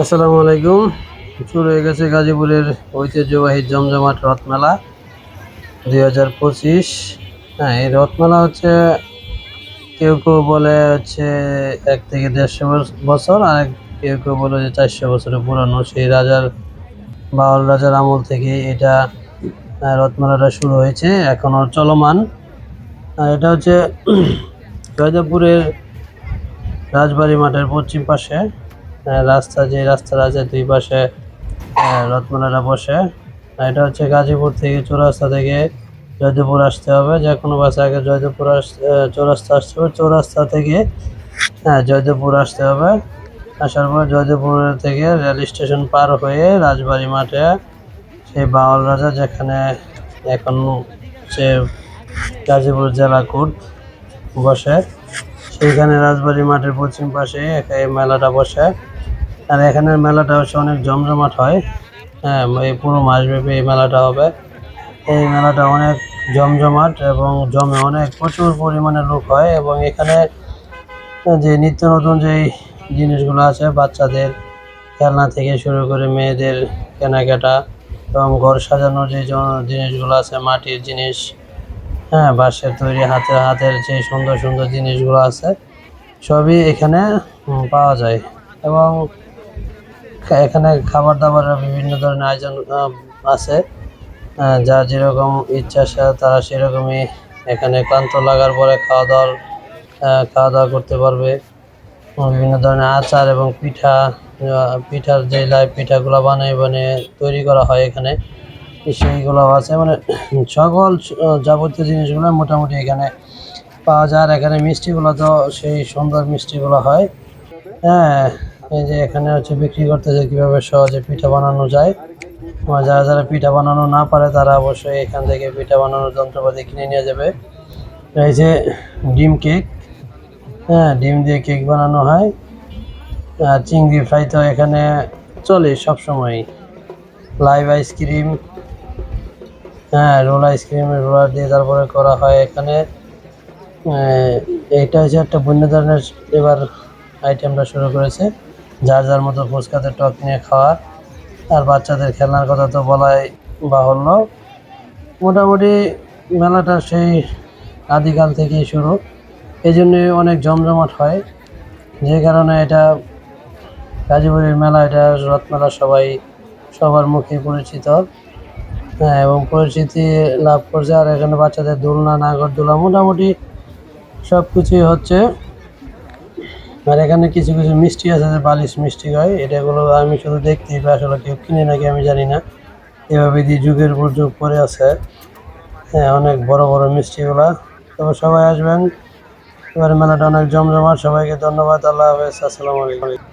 আসসালামু আলাইকুম। শুরু হয়ে গেছে গাজীপুরের ঐতিহ্যবাহী জমজমাট রথমেলা দুই হাজার পঁচিশ। হ্যাঁ এই রথমেলা হচ্ছে কেউ কেউ বলে হচ্ছে এক থেকে দেড়শো বছ- বছর, আর কেউ কেউ বলে যে চারশো বছরের পুরানো। সেই রাজার, বাউল রাজার আমল থেকে এটা রথমেলাটা শুরু হয়েছে, এখনও চলমান। আর এটা হচ্ছে জয়দেবপুরের রাজবাড়ি মাঠের পশ্চিম পাশে। রাস্তা যে রাস্তার আছে দুই পাশে আহ, রথমেলাটা বসে। এটা হচ্ছে গাজীপুর থেকে চৌরাস্তা থেকে জয়দেবপুর আসতে হবে। যে কোনো বাসে আগে জয়দেবপুর আসতে চৌরাস্তা আসতে হবে। চৌরাস্তা থেকে হ্যাঁ জয়দেবপুর আসতে হবে। আসার পর জয়দেবপুর থেকে রেল স্টেশন পার হয়ে রাজবাড়ি মাঠে সেই বাউল রাজা যেখানে এখন সে গাজীপুর জেলা কোর্ট বসে। সেইখানে রাজবাড়ি মাঠের পশ্চিম পাশে এই মেলাটা বসে। আর এখানের মেলাটা হচ্ছে অনেক জমজমাট হয়। হ্যাঁ এই পুরো মাসব্যাপী এই মেলাটা হবে। এই মেলাটা অনেক জমজমাট এবং জমে অনেক প্রচুর পরিমাণে লোক হয় এবং এখানে যে নিত্য নতুন যেই জিনিসগুলো আছে, বাচ্চাদের খেলনা থেকে শুরু করে মেয়েদের কেনাকাটা এবং ঘর সাজানোর যে জিনিসগুলো আছে, মাটির জিনিস হ্যাঁ বাঁশের তৈরি, হাতের হাতের যে সুন্দর সুন্দর জিনিসগুলো আছে, সবই এখানে পাওয়া যায়। এবং এখানে খাবার দাবারের বিভিন্ন ধরনের আয়োজন আছে। যার যেরকম ইচ্ছা তারা সেরকমই এখানে ক্লান্ত লাগার পরে খাওয়া দাওয়ার খাওয়া দাওয়া করতে পারবে। বিভিন্ন ধরনের আচার এবং পিঠা পিঠার যে লাই পিঠাগুলো বানিয়ে বানিয়ে তৈরি করা হয় এখানে। সেইগুলো আছে মানে সকল যাবতীয় জিনিসগুলো মোটামুটি এখানে পাওয়া যায়। আর এখানে মিষ্টিগুলো তো সেই সুন্দর মিষ্টিগুলো হয়। হ্যাঁ এই যে এখানে হচ্ছে বিক্রি করতে করতেছে কীভাবে সহজে পিঠা বানানো যায়। যারা যারা পিঠা বানানো না পারে, তারা অবশ্যই এখান থেকে পিঠা বানানোর যন্ত্রপাতি কিনে নিয়ে যাবে। এই যে ডিম কেক হ্যাঁ ডিম দিয়ে কেক বানানো হয়। আর চিংড়ি ফ্রাই তো এখানে চলে সবসময় লাইভ আইসক্রিম হ্যাঁ রোল আইসক্রিমের রোলার দিয়ে তারপরে করা হয় এখানে। এইটা হচ্ছে একটা ভিন্ন ধরনের এবার আইটেমটা শুরু করেছে। যার যার মতো ফুচকাতে টক নিয়ে খাওয়া। আর বাচ্চাদের খেলনার কথা তো বলাই বাহুল্য। মোটামুটি মেলাটা সেই আদিকাল থেকেই শুরু। এই জন্যে অনেক জমজমাট হয়। যে কারণে এটা গাজীপুরের মেলা, এটা রথমেলা সবাই সবার মুখে পরিচিত। এবং পরিচিতি লাভ করছে। আর এখানে বাচ্চাদের দোলনা নাগরদোলা মোটামুটি সব কিছুই হচ্ছে। আর এখানে কিছু কিছু মিষ্টি আছে, যে বালিশ মিষ্টি হয়। এটাগুলো আমি শুধু দেখতেই পাই, আসলে কেউ কিনে নাকি আমি জানি না। এভাবে দিয়ে যুগের পর যুগ পরে আছে। হ্যাঁ অনেক বড় বড় মিষ্টিগুলা। তবে সবাই আসবেন। এবার মেলাটা অনেক জমজমাট। সবাইকে ধন্যবাদ। আল্লাহ হাফেজ। আসসালামু আলাইকুম।